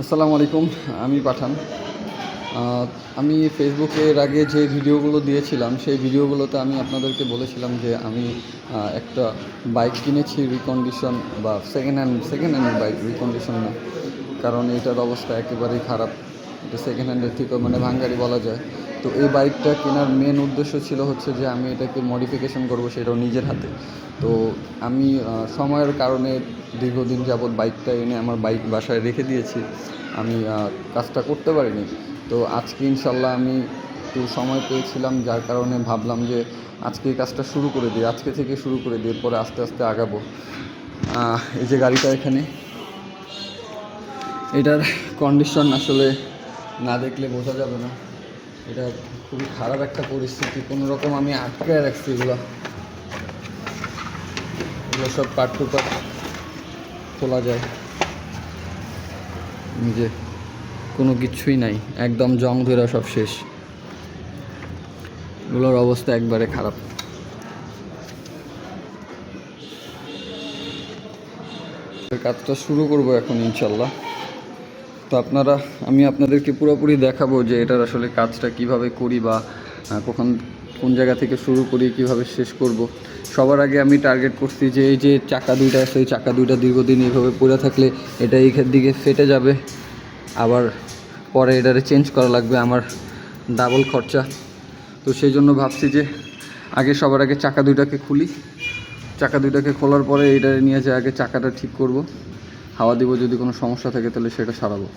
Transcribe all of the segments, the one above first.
আসসালামু আলাইকুম, আমি পাঠান। আমি ফেসবুকের আগে যে ভিডিওগুলো দিয়েছিলাম, সেই ভিডিওগুলোতে আমি আপনাদেরকে বলেছিলাম যে আমি একটা বাইক কিনেছি রিকন্ডিশন বা second hand second hand bike recondition না। কারণ এটার অবস্থা একেবারেই খারাপ। এটা সেকেন্ড হ্যান্ডের থেকে মানে ভাঙ্গারি বলা যায়। তো এই বাইকটা কেনার মেন উদ্দেশ্য ছিল হচ্ছে যে আমি এটাকে মডিফিকেশন করব, সেটাও নিজের হাতে। তো আমি সময়ের কারণে দীর্ঘদিন যাবৎ বাইকটা এনে আমার বাইক বাসায় রেখে দিয়েছি। আমি কাজটা করতে পারিনি। তো আজকে ইনশাল্লাহ আমি একটু সময় পেয়েছিলাম, যার কারণে ভাবলাম যে আজকে এই কাজটা শুরু করে দিই, আজকে থেকে শুরু করে দিই, এরপরে আস্তে আস্তে আগাবো। এই যে গাড়িটা এখানে, এটার কন্ডিশন আসলে না দেখলে বোঝা যাবে না। এটা খুবই খারাপ একটা পরিস্থিতি। কোনো রকম আমি আটকায় রাখছি এগুলো। এগুলো সব পার্ট টু পার্ট যায়। নিজে কোনো কিছুই নাই। একদম জং ধরে সব শেষ। এগুলোর অবস্থা একবারে খারাপ। কাজটা শুরু করব এখন ইনশাল্লাহ। তো আপনারা, আমি আপনাদেরকে পুরোপুরি দেখাবো যে এটার আসলে কাজটা কীভাবে করি বা কখন, কোন জায়গা থেকে শুরু করি, কীভাবে শেষ করব। সবার আগে আমি টার্গেট করছি যে এই যে চাকা দুইটা আছে, এই চাকা দুইটা দীর্ঘদিন এইভাবে পড়ে থাকলে এটা এইখান দিকে ফেটে যাবে। আবার পরে এটারে চেঞ্জ করা লাগবে আমার ডাবল খরচা। তো সেই জন্য ভাবছি যে আগে সবার আগে চাকা দুইটাকে খুলি। চাকা দুইটাকে খোলার পরে এইটারে নিয়ে যে আগে চাকাটা ঠিক করব। হাওয়া দিব, যদি কোনো সমস্যা থাকে তাহলে সেটা সারাবো।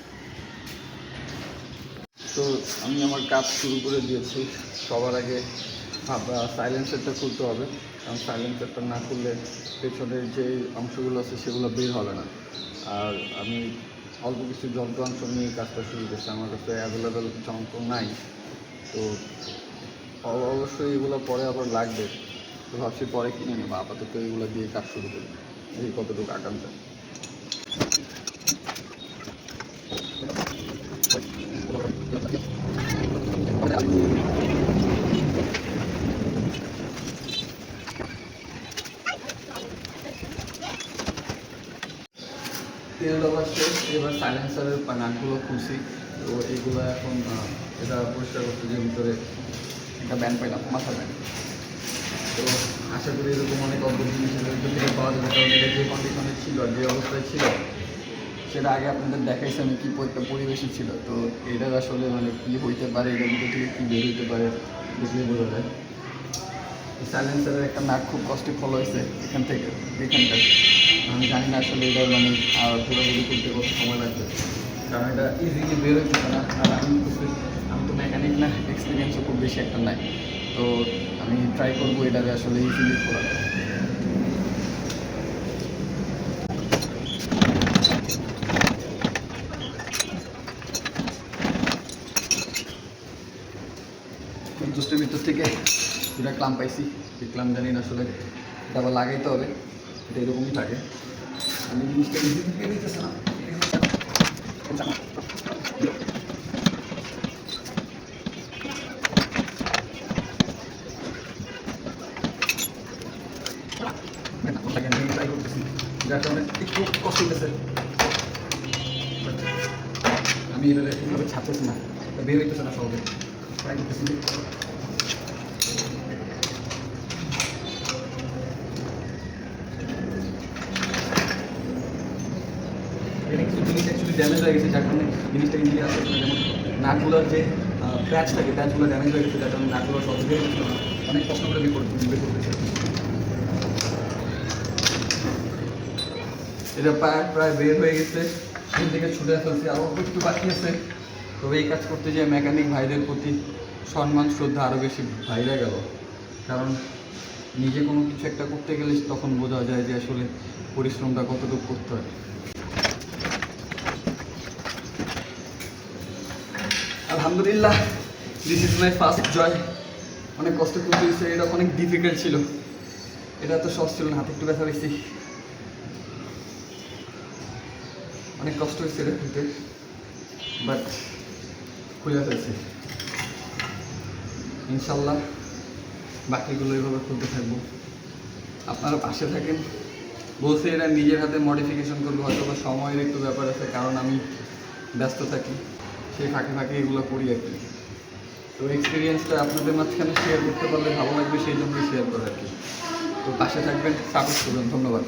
তো আমি আমার কাজ শুরু করে দিয়েছি। সবার আগে সাইলেন্সারটা খুলতে হবে। কারণ সাইলেন্সারটা না খুললে পেছনের যে অংশগুলো আছে সেগুলো বের হবে না। আর আমি অল্প কিছু যন্ত্রাংশ নিয়ে কাজটা শুরু করছি। আমার কাছে অ্যাভেলেবেল যন্ত্র নাই। তো অবশ্যই এগুলো পরে আবার লাগবে। তো ভাবছি পরে কিনে নেব। আপাতত এগুলো দিয়ে কাজ শুরু করি। এই কতটুকু আকাঙ্ক্ষা? তেল দেওয়া শেষ এবার সাইলেন্সারের নাটগুলো খুলছি। তো এইগুলো এখন এটা পরিষ্কার করতে যে ভিতরে একটা ব্যান্ড পাইলাম, মাথা ব্যান্ড তো আশা করি এরকম অনেক অদ্ভুত জিনিস থেকে পাওয়া যাবে, কারণ এটা যে কন্ডিশনে ছিল, যে অবস্থায় ছিল, সেটা আগে আপনাদের দেখাইছি আমি কী পরিবেশে ছিল। তো এটার আসলে মানে কী হইতে পারে এটার ভিতর থেকে কী বের হইতে পারে দেখলে বোঝা যায়। সাইলেন্সারের একটা নাক খুব কষ্টে ফলো হয়েছে এখান থেকে এখানটার আমি জানি না আসলে এটা মানে পুরোপুরি করতে কত সময় লাগবে। কারণ এটা ইজিলি বের হইতে না। আর আমি আমি তো মেকানিক না এক্সপিরিয়েন্সও খুব বেশি একটা নাই। তো আমি ট্রাই করব এটাকে আসলে ইজিলি করা জোস্টের ভিতর থেকে দুটা ক্লাম পাইছি। ক্লাম জানি না আসলে এটা আবার লাগাইতে হবে। এটা এরকমই থাকে। আমি জিনিসটা নিজে থেকে নিতেছে না। যার কারণে একটু কষ্ট হইতেছে। আমি এভাবে ছাড়তেছি না। বের হইতেছে না সহজে। করতেছি এখানে কিছু জিনিস অ্যাকচুয়ালি ড্যামেজ হয়ে গেছে, যার কারণে জিনিসটা আসছে না যেমন নাটগুলোর যে প্যাচ থাকে প্যাচগুলো ড্যামেজ হয়ে গেছে, যার কারণে নাটগুলো সহজে অনেক কষ্ট করে বের করতে বের করতেছে এটা প্রায় প্রায় বের হয়ে গেছে সেই থেকে ছুটে ফেলছে আরও একটু বাকি আছে। তবে এই কাজ করতে যে মেকানিক ভাইদের প্রতি সম্মান, শ্রদ্ধা আরও বেশি ভাইরা গেল। কারণ নিজে কোনো কিছু একটা করতে গেলে তখন বোঝা যায় যে আসলে পরিশ্রমটা কতটুকু করতে হয়। আলহামদুলিল্লাহ দিস ইজ মাই ফার্স্ট জয় অনেক কষ্ট করতে হয়েছে, এটা অনেক ডিফিকাল্ট ছিল। এটা তো সহজ ছিল না, হাতে একটু ব্যথা পেয়েছি। অনেক কষ্ট হয়েছে এটা খুলতে বাট খুলে ফেলছি। ইনশাল্লাহ বাকিগুলো এইভাবে খুলতে থাকব। আপনারা পাশে থাকেন। বলছে এরা নিজের হাতে মডিফিকেশন করব হয়তো সময়ের একটু ব্যাপার আছে, কারণ আমি ব্যস্ত থাকি। সেই ফাঁকে ফাঁকে এগুলো করি আর কি। তো এক্সপিরিয়েন্সটা আপনাদের মাঝখানে শেয়ার করতে পারলে ভালো লাগবে, সেই জন্যই শেয়ার করা আর কি। তো পাশে থাকবেন সাপোর্ট করবেন, ধন্যবাদ।